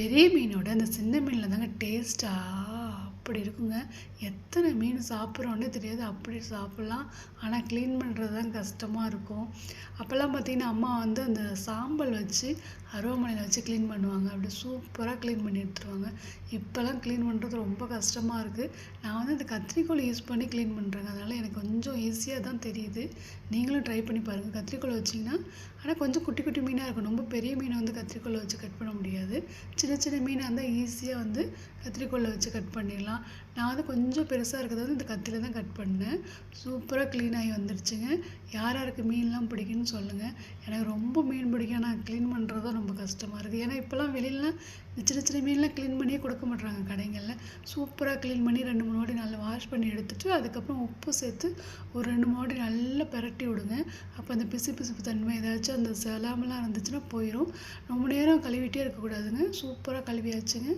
பெரிய மீனோட அந்த சின்ன மீனில் தாங்க டேஸ்ட்டா அப்படி இருக்குங்க. எத்தனை மீன் சாப்பிட்றோன்னே தெரியாது. அப்படி சாப்பிட்லாம். ஆனால் க்ளீன் பண்ணுறது தான் கஷ்டமாக இருக்கும். அப்போல்லாம் பார்த்தீங்கன்னா அம்மா வந்து அந்த சாம்பல் வச்சு அருவாமனையில் வச்சு க்ளீன் பண்ணுவாங்க. அப்படி சூப்பராக க்ளீன் பண்ணி எடுத்துருவாங்க. இப்போல்லாம் க்ளீன் பண்ணுறது ரொம்ப கஷ்டமாக இருக்குது நான் வந்து இந்த கத்திரிக்கோல் யூஸ் பண்ணி க்ளீன் பண்ணுறேங்க அதனால் எனக்கு கொஞ்சம் ஈஸியாக தான் தெரியுது. நீங்களும் ட்ரை பண்ணி பாருங்கள் கத்திரிக்கோல் வச்சிங்கன்னா ஆனால் கொஞ்சம் குட்டி குட்டி மீனாக இருக்கும். ரொம்ப பெரிய மீனை வந்து கத்திரிக்கோலை வச்சு கட் பண்ண முடியாது. சின்ன சின்ன மீனாக இருந்தால் ஈஸியாக வந்து கத்திரிக்கோலை வச்சு கட் பண்ணிடலாம். நான் வந்து கொஞ்சம் பெருசாக இருக்கிறத வந்து இந்த கத்தியில் தான் கட் பண்ணேன். சூப்பராக க்ளீன் ஆகி வந்துருச்சுங்க. யார் யாருக்கு மீன்லாம் பிடிக்குன்னு சொல்லுங்கள் எனக்கு ரொம்ப மீன் பிடிக்கும். ஆனால் க்ளீன் பண்ணுறது தான் ரொம்ப கஷ்டமாக இருக்குது ஏன்னா இப்போல்லாம் வெளியிலலாம் சின்ன சின்ன மீன்லாம் க்ளீன் பண்ணியே கொடுக்க மாட்றாங்க கடைங்களில். சூப்பராக க்ளீன் பண்ணி ரெண்டு மூணு வாட்டி நல்லா வாஷ் பண்ணி எடுத்துகிட்டு அதுக்கப்புறம் உப்பு சேர்த்து ஒரு ரெண்டு மூணு வாட்டி நல்லா பிரட்டி விடுங்க. அப்போ அந்த பிசு பிசுப்பு தன்மை ஏதாச்சும் அந்த செலாமெல்லாம் இருந்துச்சுன்னா போயிடும் ரொம்ப நேரம் கழுவிட்டே இருக்கக்கூடாதுங்க. சூப்பராக கழுவியாச்சுங்க.